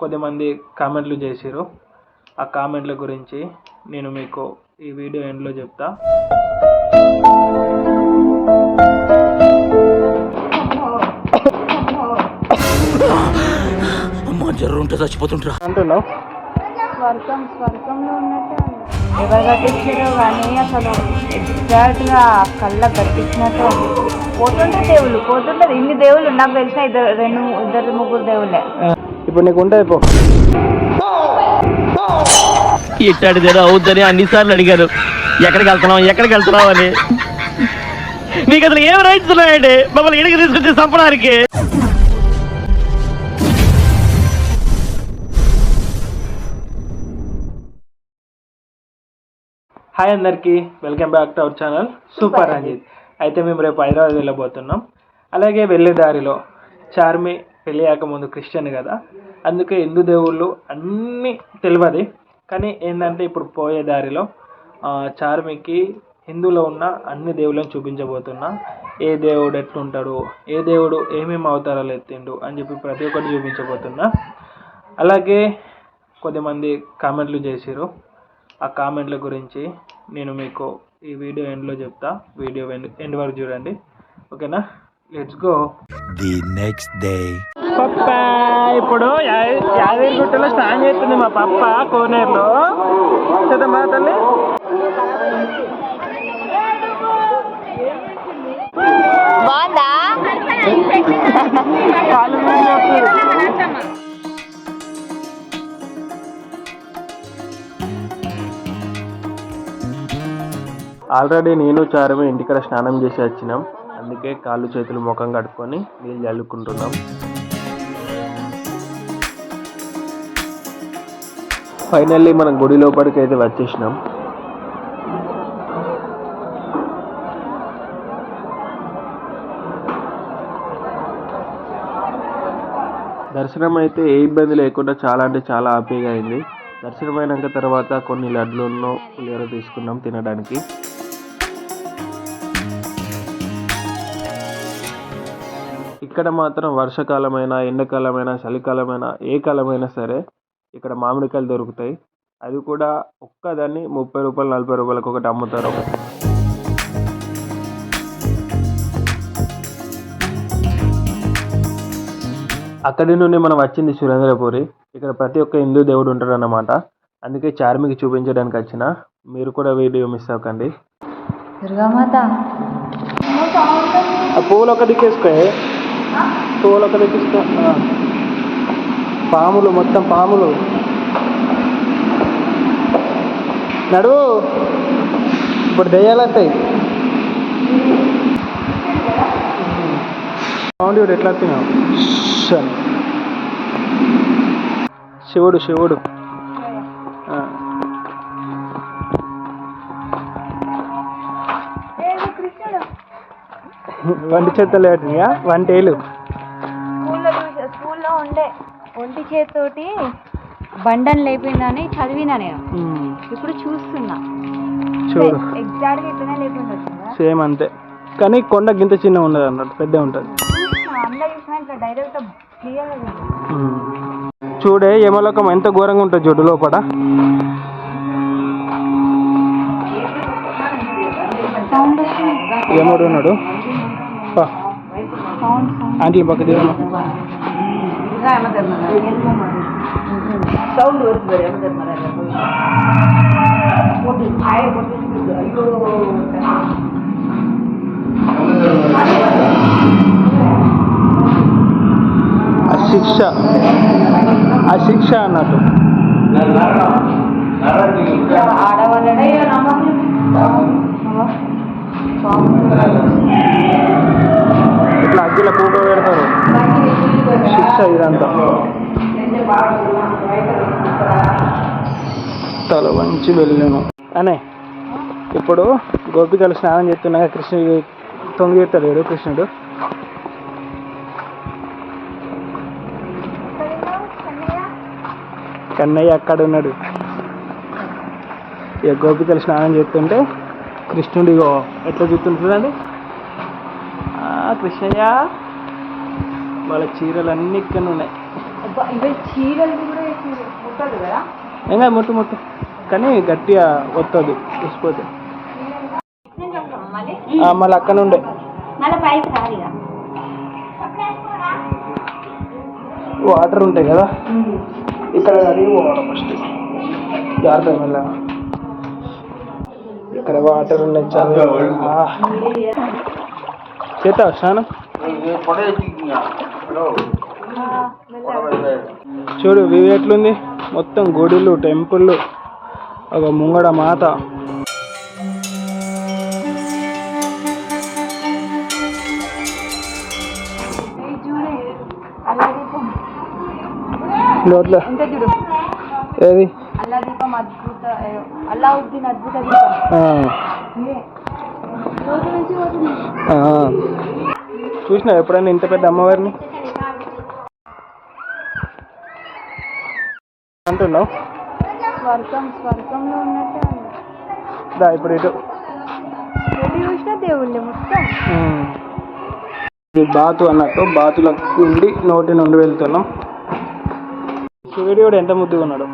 కొద్దిమంది కామెంట్లు చేసిర్రు. ఆ కామెంట్ల గురించి నేను మీకు ఈ వీడియో ఎండ్లో చెప్తా. అమ్మ జ్వరం ఉంటే చచ్చిపోతుంటరా అంటున్నావు? స్వర్గం స్వర్గంలో ఉన్నట్టే ఎవరు కట్టించారో కానీ అసలు ఎగ్జాక్ట్గా కళ్ళ కట్టించినట్టు పోతుంటే దేవుళ్ళు పోతుంటారు ఇన్ని దేవుళ్ళు నాకు తెలిసిన ఇద్దరు రెండు ఇద్దరు ముగ్గురు దేవుళ్ళే. ఇప్పుడు నీకు ఉంటుంది పో ఇట్టాడిదేదో అవుద్దని అన్నిసార్లు అడిగారు. ఎక్కడికి వెళ్తున్నాం ఎక్కడికి వెళ్తున్నాం అని. మీకు అసలు ఏం రైట్స్ ఉన్నాయండి? మమ్మల్ని ఇడికి తీసుకొచ్చి చంపడానికి. హాయ్ అందరికీ welcome back to our channel super Ranjith అయితే మేము రేపు హైదరాబాద్ వెళ్ళబోతున్నాం. అలాగే వెళ్ళే దారిలో చార్మి పెళ్ళి ముందు క్రిస్టియన్ కదా. అందుకే హిందూ దేవుళ్ళు అన్నీ తెలియదు కానీ ఏంటంటే ఇప్పుడు పోయే దారిలో చార్మికి హిందువులో ఉన్న అన్ని దేవుళ్ళని చూపించబోతున్నా. ఏ దేవుడు ఎట్లుంటాడు? ఏ దేవుడు ఏమేమి అవతారాలు ఎత్తిండు అని చెప్పి ప్రతి ఒక్కటి చూపించబోతున్నా. అలాగే కొద్దిమంది కామెంట్లు చేసిరు ఆ కామెంట్ల గురించి నేను మీకు ఈ వీడియో ఎండ్లో చెప్తా. వీడియో ఎండ్ ఎండ్ వరకు చూడండి. ఓకేనా? Let's go. The next day. పప్ప. ఇప్పుడు యాదగిరిగుట్టలో స్నానం చేస్తుంది మా పప్ప కోనేరులో. చదమ్మా తల్లి? బాగుందా. ఆల్రెడీ నేను చారమే ఇంటికాడ స్నానం చేసి వచ్చినాం. అందుకే కాళ్ళు చేతులు ముఖం కడుక్కొని నీళ్ళు చల్లుకుంటున్నాం. ఫైనల్లీ మనం గుడి లోపలికి అయితే వచ్చేసినాం. దర్శనం అయితే ఏ ఇబ్బంది లేకుండా చాలా అంటే చాలా హ్యాపీగా అయింది. దర్శనం అయినాక తర్వాత కొన్ని లడ్లను పులిహోర తీసుకున్నాం తినడానికి. ఇక్కడ మాత్రం వర్షాకాలమైనా ఎండాకాలమైనా చలికాలమైనా ఏ కాలమైనా సరే ఇక్కడ మామిడికాయలు దొరుకుతాయి. అది కూడా ఒక్కదాన్ని ముప్పై రూపాయలు నలభై రూపాయలకు ఒకటి అమ్ముతారు. అక్కడి నుండి మనం వచ్చింది సురేంద్రపురి. ఇక్కడ ప్రతి ఒక్క హిందూ దేవుడు ఉంటాడు అన్నమాట అందుకే చార్మికి చూపించడానికి వచ్చిన. మీరు కూడా వీడియో మిస్ అవ్వకండి. పువ్వులు ఒక దిక్కేసుకో. పువ్వులు ఒక దిక్కేసుకో. పాములు మొత్తం పాములు. నడువు ఇప్పుడు దెయ్యాలు వస్తాయి సౌండ్ చూడు ఎట్లా వస్తున్నావు. శివుడు శివుడు. వంటి చేతులు పెట్టినాయా వంటేలు. స్కూల్లో ఉండే. ఒంటి చేతితోటి బండను లేపిందని చదివినా నేను ఇప్పుడు చూస్తున్నా. చూడు. ఎగ్జాక్ట్గా ఇట్లనే వచ్చిందా? సేమ్ అంతే. కానీ కొండ గింత చిన్న ఉండదు అన్నట్టు పెద్ద ఉంటుంది. Direct clear. చూడే యమలోకం ఎంత ఘోరంగా ఉంటుంది చూడు లోపల. సౌండ్ వస్తుంది. యముడు ఉన్నాడు. పా. సౌండ్ సౌండ్ ఆంటీ పక్క దిగు సౌండ్ వస్తుంది ఆ శిక్ష ఆ శిక్ష అన్నట్టు ఆడవాళ్ళనే ఇట్లా అగ్గిల ఫోటో పెడతారు. శిక్ష ఇదంతా. తల వంచి వెళ్ళాను అనే ఇప్పుడు గోపికలు స్నానం చేస్తున్నాక కృష్ణుడు తొంగి ఎత్తలేడు కృష్ణుడు. కన్నయ్య అక్కడ ఉన్నాడు. ఇక గోపికలు స్నానం చేస్తుంటే కృష్ణుడిగో ఎట్లా చూస్తుంటుందండి కృష్ణయ్య. వాళ్ళ చీరలు అన్నీ ఇక్కడ ఉన్నాయి ఇంకా ముట్టు ముట్టు. కానీ గట్టిగా వస్తుంది చూసిపోతే మళ్ళీ అక్కడ రాలిగా వాటర్ ఉంటాయి కదా? ఇక్కడ ఫస్ట్. జాగ్రత్త మళ్ళీ. ఇక్కడ వాటర్ ఉన్నాయి చాలా. చేత స్నానం? చూడు వివి ఎట్లుంది? మొత్తం గుడిలు టెంపుల్ ఒక ముంగడ మాత. ఏది? చూసిన ఎప్పుడైనా ఇంత పెద్ద అమ్మవారిని? అంటున్నావు? స్వర్గం స్వర్గంలో ఉన్నట్టే దా ఇప్పుడు ఇటు. ఎటు చూసినా దేవుళ్ళే మొత్తం. ఉమ్. ఇది బాతు అన్నట్టు బాతులో ఉండి నోటి నుండి వెళ్తున్నాం. సూర్యుడు ఎంత ముద్దుగా ఉన్నాడు?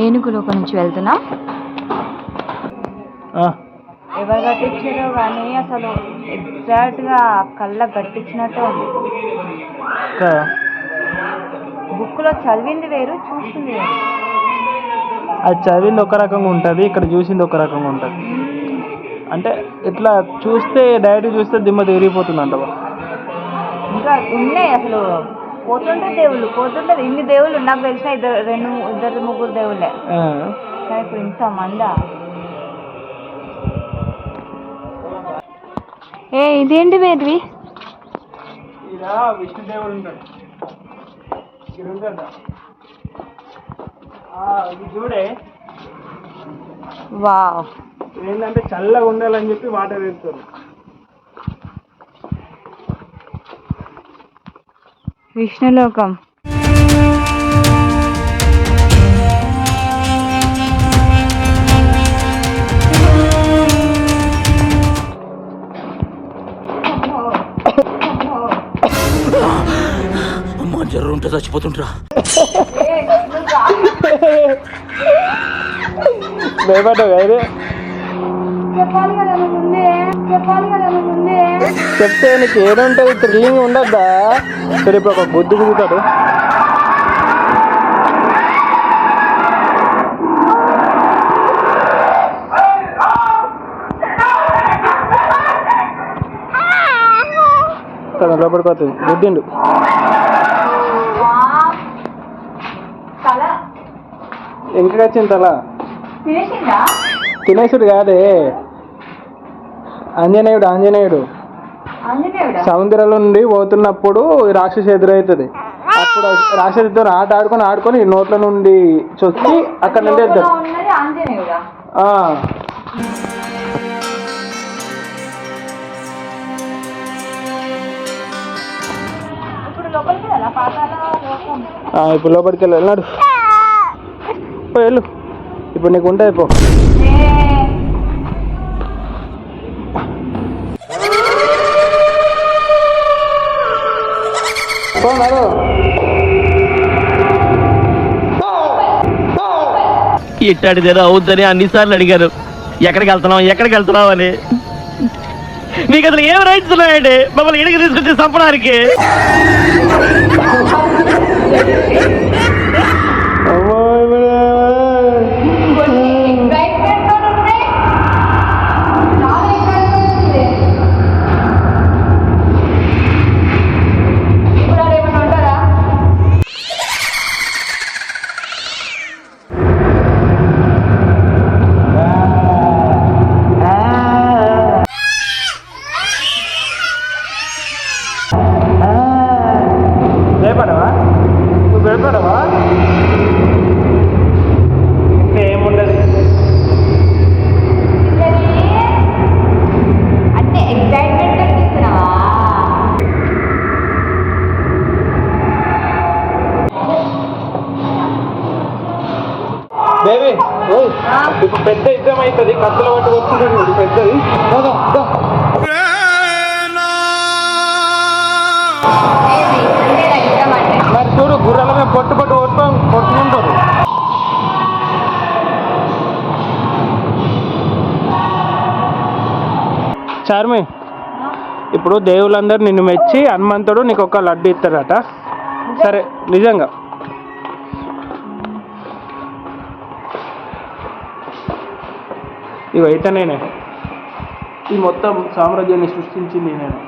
ఏనుగులోకి నుంచి వెళ్తున్నాం. ఆ, ఎవరు కట్టించారో కానీ అసలు ఎగ్జాక్ట్గా కళ్ళ కట్టించినట్టే ఉంది. కదా. బుక్లో చదివింది వేరు చూసింది వేరు. అది చదివింది ఒక రకంగా ఉంటుంది ఇక్కడ చూసింది ఒక రకంగా ఉంటుంది. అంటే ఇట్లా చూస్తే డైరెక్ట్ చూస్తే దిమ్మ తిరిగిపోతుంది అంటవా ఇంకా ఉన్నాయి అసలు. పోతుంటే దేవుళ్ళు పోతుంటే ఇన్ని దేవుళ్ళు నాకు తెలిసిన ఇద్దరు రెండు ఇద్దరు ముగ్గురు దేవుళ్ళే. కానీ ఇప్పుడు ఇంత మందా ఏ ఇదేంటి వేదివి విష్ణుదేవుడు ఉంటాడు. ఇది చూడే. ఏంటంటే చల్లగా ఉండాలని చెప్పి వాటర్ వేస్తారు. విష్ణులోకం. చెప్పాలి కదా ముందే చెప్తే నీకు ఏడుంటుంది థ్రిల్లింగ్ ఉండద్దా? సరే ఇప్పుడు ఒక గుద్దు గుద్దుతాడు కదా లోపలికి పోతుంది. ఇంకా వచ్చింది తినేసుడు కాదే. ఆంజనేయుడు ఆంజనేయుడు. సముద్రంలో నుండి పోతున్నప్పుడు రాక్షసి ఎదురవుతుంది. అప్పుడు రాక్షసితో ఆట ఆడుకొని ఆడుకొని నోట్ల నుండి చొచ్చి అక్కడ నుండి ఆ, ఇప్పుడు లోపలికి వెళ్ళాలా లోకం ఆ, ఇప్పుడు లోపలికి వెళ్ళు ఇప్పుడు నీకు ఉంటుంది పో పో ఇట్టాడిదేదో అవుద్దని అన్నిసార్లు అడిగారు. ఎక్కడికి వెళ్తున్నాం ఎక్కడికి వెళ్తున్నావు అని. మీకు అసలు ఏం రైట్స్ ఉన్నాయండి? మమ్మల్ని ఇడికి తీసుకొచ్చి చంపడానికి. ఇప్పుడు పెద్ద యుద్ధం అవుతుంది కత్తుల పట్టు వస్తుంది పెద్దది. మరి చూడు గుర్రాల మీద పొట్టు పొట్టు కొట్టు కొట్టుకుంటారు చార్మి ఇప్పుడు దేవులందరూ నిన్ను మెచ్చి హనుమంతుడు నీకు ఒక లడ్డు ఇస్తాడట సరే నిజంగా. ఇవి అయితే నేనే. ఈ మొత్తం సామ్రాజ్యాన్ని సృష్టించింది నేను.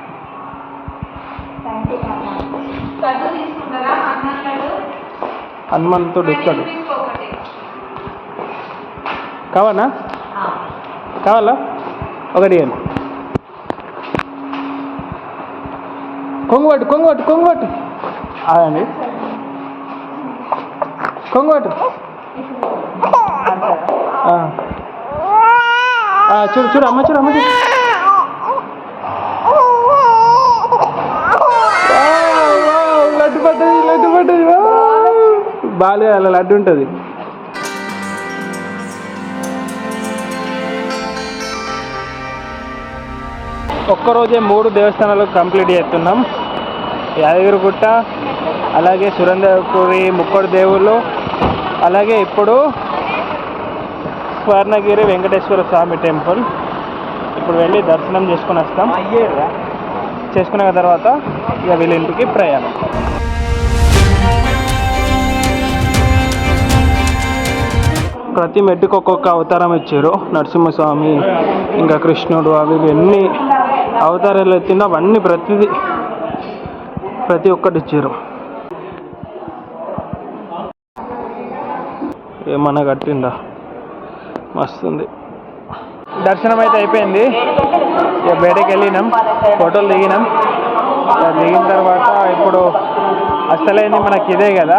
హనుమంతుడు ఇస్తాడు. కావాలా? కావాలా? ఒకటి ఇవ్వండి కొంగుబట్టు కొంగుబట్టు కొంగుబట్టు అదండి. ఆ, చూడు చూడు అమ్మ చూడు అమ్మ చూడు. లడ్డు పడ్డది లడ్డు పడ్డది వావ్. బాలే అలా లడ్డు ఉంటుంది. ఒక్కరోజే మూడు దేవస్థానాలు కంప్లీట్ చేస్తున్నాం. యాదగిరిగుట్ట అలాగే సురేంద్రపురి ముక్కడు దేవుళ్ళు అలాగే ఇప్పుడు స్వర్ణగిరి వెంకటేశ్వర స్వామి టెంపుల్. ఇప్పుడు వెళ్ళి దర్శనం చేసుకొని వస్తాం. చేసుకున్న తర్వాత ఇక వీళ్ళ ఇంటికి ప్రయాణం. ప్రతి మెట్టుకు ఒక్కొక్క అవతారం ఇచ్చారు. నరసింహస్వామి ఇంకా కృష్ణుడు అవి ఎన్ని అవతారాలు ఎత్తిందో అవన్నీ ప్రతిదీ ప్రతి ఒక్కటి ఇచ్చారు. ఏమన్నా కట్టిందా? మస్తుంది దర్శనం అయితే అయిపోయింది. ఇక బయటకు వెళ్ళినాం. ఫోటోలు దిగినాం. ఇక దిగిన తర్వాత ఇప్పుడు అసలైంది మనకి ఇదే కదా.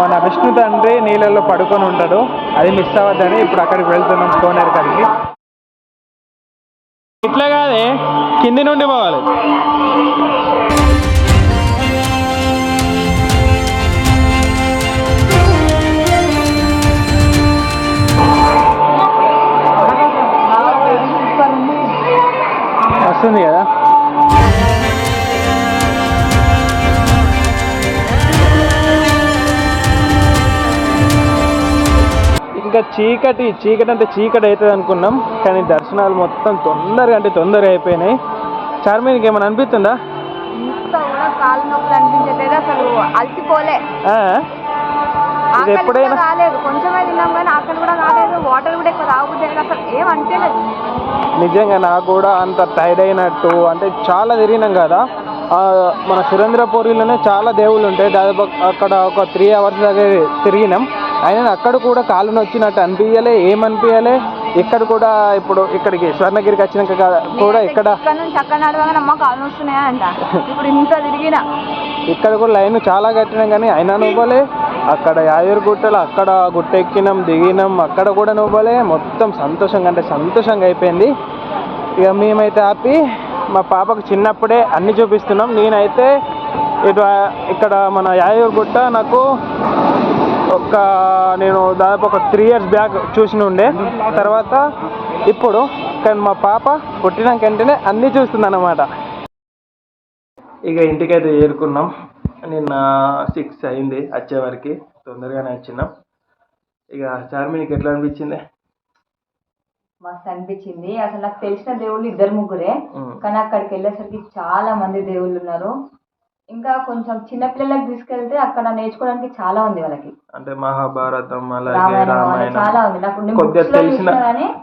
మన విష్ణు తండ్రి నీళ్ళల్లో పడుకొని ఉంటాడు. అది మిస్ అవ్వద్దని ఇప్పుడు అక్కడికి వెళ్తున్నాం కోనేరు కాడికి. ఇట్లా కాదే కింది నుండి పోవాలి. వస్తుంది కదా. ఇంకా చీకటి చీకటి అంటే చీకటి అవుతుంది అనుకున్నాం కానీ దర్శనాలు మొత్తం తొందరగా అంటే తొందరగా అయిపోయినాయి. చార్మి నీకు ఏమైనా అనిపిస్తుందా? ఇంత కూడా కాలు నొప్పులు అనిపించట్లేదు అసలు అలసిపోలే? ఇది ఎప్పుడైనా కొంచెమే తిన్నాం కానీ ఆకలి కూడా రాలేదు వాటర్ కూడా ఎక్కువ అసలు ఏం అనిపించలేదు. నిజంగా నాకు కూడా అంత టైర్డ్ అయినట్టు అంటే చాలా తిరిగినాం కదా. మన సురేంద్రపురిలోనే చాలా దేవుళ్ళు ఉంటాయి. దాదాపు అక్కడ ఒక త్రీ అవర్స్ దాకా తిరిగినాం. అయినా అక్కడ కూడా కాలు నొచ్చినట్టు అనిపించలే ఏమనిపించలే ఇక్కడ కూడా ఇప్పుడు ఇక్కడికి స్వర్ణగిరికి వచ్చినాక కూడా ఇక్కడ ఇప్పుడు ఇంత తిరిగిన. ఇక్కడ కూడా లైన్ చాలా కట్టినాం కానీ అయినా నువ్వలే. అక్కడ యాదగిరి గుట్టలు అక్కడ గుట్ట ఎక్కినాం దిగినాం. అక్కడ కూడా నువ్వలే మొత్తం సంతోషంగా అంటే సంతోషంగా అయిపోయింది. ఇక మేమైతే ఆపి మా పాపకు చిన్నప్పుడే అన్ని చూపిస్తున్నాం. నేనైతే ఇటు ఇక్కడ మన యాదగిరి గుట్ట నాకు ఒక నేను దాదాపు ఒక త్రీ ఇయర్స్ బ్యాక్ చూసిన ఉండే. తర్వాత ఇప్పుడు కానీ మా పాప పుట్టినాక వెంటనే అన్నీ చూస్తుంది అన్నమాట ఇక ఇంటికైతే చేరుకున్నాం. నిన్న సిక్స్ అయింది వచ్చేవరకు తొందరగానే వచ్చినాం. ఇక చార్మినికి ఎట్లా అనిపించింది? మస్తు అనిపించింది. అసలు నాకు తెలిసిన దేవుళ్ళు ఇద్దరు ముగ్గురే. కానీ అక్కడికి వెళ్ళేసరికి చాలా మంది దేవుళ్ళు ఉన్నారు. ఇంకా కొంచెం చిన్నపిల్లలకి తీసుకెళ్తే అక్కడ నేర్చుకోవడానికి చాలా ఉంది వాళ్ళకి. అంటే మహాభారతం అలాగే రామాయణం చాలా ఉంది. నాకు కొద్దిగా లో తెలిసిన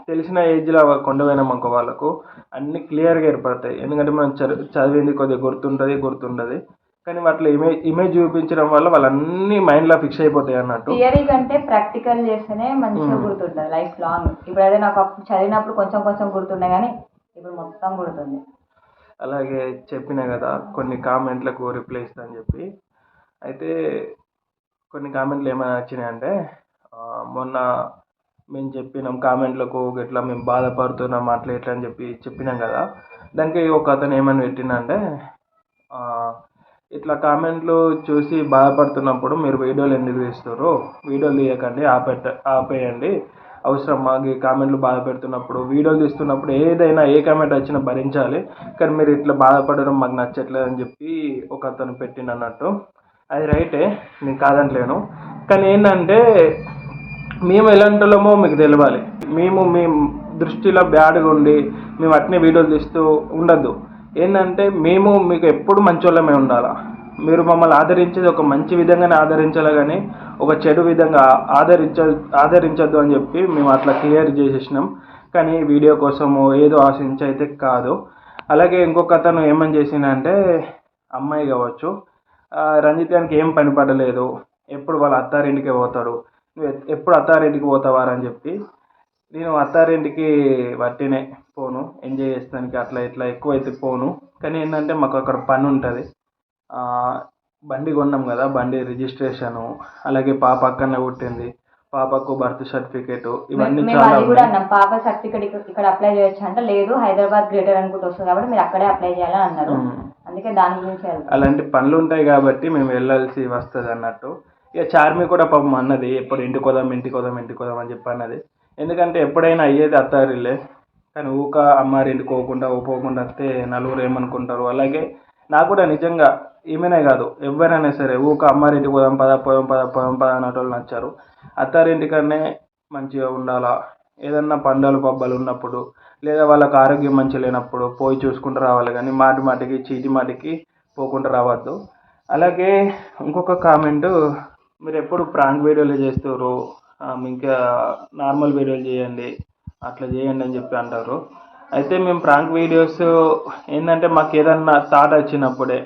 తెలిసిన ఏజ్లో కొండపోయినాం అనుకో వాళ్ళకు. అన్ని క్లియర్గా ఏర్పడతాయి. ఎందుకంటే మనం చదివి చదివింది కొద్దిగా గుర్తుంటుంది గుర్తుండదు. కానీ వాటిలో ఇమేజ్ ఇమేజ్ చూపించడం వల్ల వాళ్ళన్నీ మైండ్లో ఫిక్స్ అయిపోతాయి అన్నట్టు. థియరీ కంటే ప్రాక్టికల్ చేస్తేనే మంచిగా. గుర్తుంటుంది లైఫ్ లాంగ్. ఇప్పుడు అదే నాకు చదివినప్పుడు కొంచెం కొంచెం గుర్తుండే కానీ ఇప్పుడు మొత్తం గుర్తుంది. అలాగే చెప్పిన కదా కొన్ని కామెంట్లకు రిప్లై ఇస్తా అని చెప్పి. అయితే కొన్ని కామెంట్లు ఏమైనా వచ్చినాయంటే మొన్న మేము చెప్పినాం కామెంట్లకు ఇట్లా మేము బాధపడుతున్నాం అట్లా ఇట్లా అని చెప్పి చెప్పినాం కదా. దానికి ఒక అతను ఏమని పెట్టిందంటే ఆ, ఇట్లా కామెంట్లు చూసి బాధపడుతున్నప్పుడు మీరు వీడియోలు ఎందుకు తీస్తారు వీడియోలు తీయకండి ఆపెట్ట ఆపేయండి. అవసరం మాకు కామెంట్లు బాధ పెడుతున్నప్పుడు వీడియోలు తీస్తున్నప్పుడు ఏదైనా ఏ కామెంట్ వచ్చినా భరించాలి. కానీ మీరు ఇట్లా బాధపడడం మాకు నచ్చట్లేదు అని చెప్పి ఒక అతను పెట్టిండు అన్నట్టు. అది రైటే నేను కాదంటలేను. కానీ ఏంటంటే మేము ఎలాంటిలోమో మీకు తెలియాలి మేము మీ దృష్టిలో బ్యాడ్గా ఉండి మేము అట్నే వీడియోలు తీస్తూ ఉండద్దు. ఏంటంటే మేము మీకు ఎప్పుడు మంచోళ్ళమే ఉండాలా? మీరు మమ్మల్ని ఆదరించేది ఒక మంచి విధంగానే ఆదరించాలి కానీ ఒక చెడు విధంగా ఆదరించ ఆదరించద్దు అని చెప్పి మేము అట్లా క్లియర్ చేసేసినాం. కానీ వీడియో కోసము ఏదో ఆశించి అయితే కాదు. అలాగే ఇంకొక అతను ఏమని చేసిందంటే అమ్మాయి కావచ్చు ఆ, రంజిత్ గారికి ఏం పని పడలేదు ఎప్పుడు వాళ్ళ అత్తారింటికి పోతాడు నువ్వు ఎప్పుడు అత్తారింటికి పోతావారా అని చెప్పి నేను అత్తారింటికి వట్టినే పోను. ఎంజాయ్ చేస్తానికి అట్లా ఇట్లా ఎక్కువ అయితే పోను. కానీ ఏంటంటే మాకు అక్కడ పని ఉంటుంది బండి కొన్నాం కదా బండి రిజిస్ట్రేషను అలాగే పాప అక్కడనే పుట్టింది. పాపకు బర్త్ సర్టిఫికేట్ ఇవన్నీ మేము చాలా అది కూడా అన్నాం పాప సర్టిఫికేట్ ఇక్కడ అప్లై చేయొచ్చు అంటే లేదు హైదరాబాద్ గ్రేటర్ అనుకుంటూ వస్తుంది కాబట్టి మీరు అక్కడే అప్లై చేయాలని అన్నారు. అందుకే దాని గురించి అలాంటి పనులు ఉంటాయి కాబట్టి మేము వెళ్ళాల్సి వస్తుంది అన్నట్టు ఇక చార్మి కూడా పాపం అన్నది ఎప్పుడు ఇంటికి పోదాం ఇంటికి పోదాం ఇంటికి పోదాం అని చెప్పి అన్నది. ఎందుకంటే ఎప్పుడైనా అయ్యేది అత్తారిల్లే. కానీ ఊక అమ్మారింటికి పోకుండా పోకుండా వస్తే నలుగురు ఏమనుకుంటారు? అలాగే నాకు కూడా నిజంగా ఈమెనే కాదు ఎవరైనా సరే ఊక అమ్మారింటికి పోదాం పద పోదాం పద పోదాం పద అన్నట్టు నచ్చారు. అత్తారింటి కన్నా మంచిగా ఉండాలా? ఏదన్నా పండగలు పబ్బాలు ఉన్నప్పుడు లేదా వాళ్ళకి ఆరోగ్యం మంచి లేనప్పుడు పోయి చూసుకుంటూ రావాలి కానీ మాటి మాటికి చీటి మాటికి పోకుండా రావద్దు. అలాగే ఇంకొక కామెంట్ మీరు ఎప్పుడు ప్రాంక్ వీడియోలు చేస్తారు ఇంకా నార్మల్ వీడియోలు చేయండి అట్లా చేయండి అని చెప్పి అంటారు. అయితే మేము ప్రాంక్ వీడియోస్ ఏంటంటే మాకు ఏదన్నా థాట్ వచ్చినప్పుడే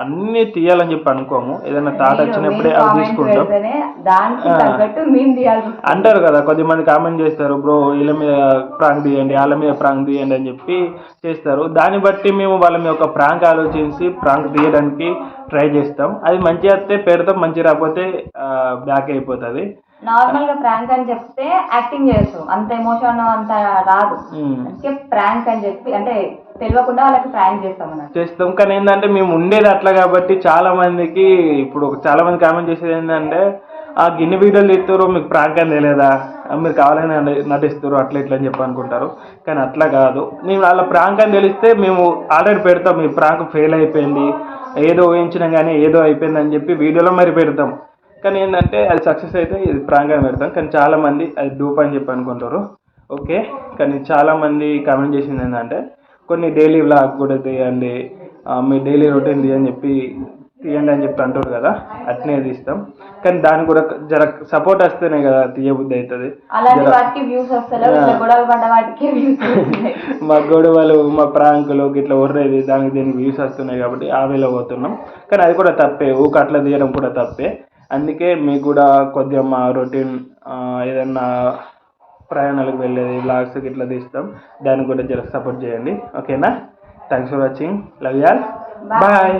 అన్నీ తీయాలని చెప్పి అనుకోము. ఏదైనా థాట్ వచ్చినప్పుడే అవి తీసుకుంటాం. అంటారు కదా కొద్దిమంది కామెంట్ చేస్తారు బ్రో వీళ్ళ మీద ప్రాంక్ తీయండి వాళ్ళ మీద ప్రాంక్ తీయండి అని చెప్పి చేస్తారు. దాన్ని బట్టి మేము వాళ్ళ మీద ఒక ప్రాంక్ ఆలోచించి ప్రాంక్ తీయడానికి ట్రై చేస్తాం. అది మంచిగా వస్తే పెడతాం మంచి రాకపోతే బ్యాక్ అయిపోతుంది. నార్మల్గా ప్రాంక్ అని చెప్తే యాక్టింగ్ చేస్తాం అంత ఎమోషన్ అంత రాదు. ప్రాంక్ అని చెప్పి అంటే తెలియకుండా వాళ్ళకి ప్రాంక్ చేస్తాం అన్నట్టు చేస్తాం. కానీ ఏంటంటే మేము ఉండేది అట్లా కాబట్టి చాలా మందికి ఇప్పుడు చాలా మంది కామెంట్ చేసేది ఏంటంటే ఆ గిన్నె వీడియోలు తీస్తారు మీకు ప్రాంక్ అని తెలియదా? మీరు కావాలని నటిస్తారు అట్లా ఇట్లా అని చెప్పి అనుకుంటారు. కానీ అట్లా కాదు. మేము వాళ్ళ ప్రాంక్ అని తెలిస్తే మేము ఆల్రెడీ పెడతాం. మీ ప్రాంక్ ఫెయిల్ అయిపోయింది. ఏదో ఊహించినా కానీ ఏదో అయిపోయింది అని చెప్పి వీడియోలో మరి పెడతాం. కానీ ఏంటంటే అది సక్సెస్ అయితే ఇది ప్రాంక్ అని పెడతాం. కానీ చాలామంది అది డూప్ అని చెప్పి అనుకుంటారు. ఓకే? కానీ చాలామంది కామెంట్ చేసింది ఏంటంటే కొన్ని డైలీ వ్లాగ్ కూడా తీయండి. మీ డైలీ రొటీన్ తీయని చెప్పి తీయండి అని చెప్పి అంటారు కదా అట్నే తీస్తాం. కానీ దానికి కూడా జర సపోర్ట్ వస్తేనే కదా తీయబుద్ధి అవుతుంది మా గొడవలు మా ప్రాంకులు ఇట్లా ఒర్రేది దానికి దీనికి వ్యూస్ వస్తున్నాయి కాబట్టి ఆ వేలో పోతున్నాం. కానీ అది కూడా తప్పే ఊక అట్లా తీయడం కూడా తప్పే. అందుకే మీకు కూడా కొద్దిగా మా రొటీన్ ఏదన్నా ప్రయాణాలకు వెళ్ళేది బ్లాగ్స్కి ఇట్లా తీస్తాం. దానికి కూడా జర సపోర్ట్ చేయండి. ఓకేనా thanks for watching love y'all bye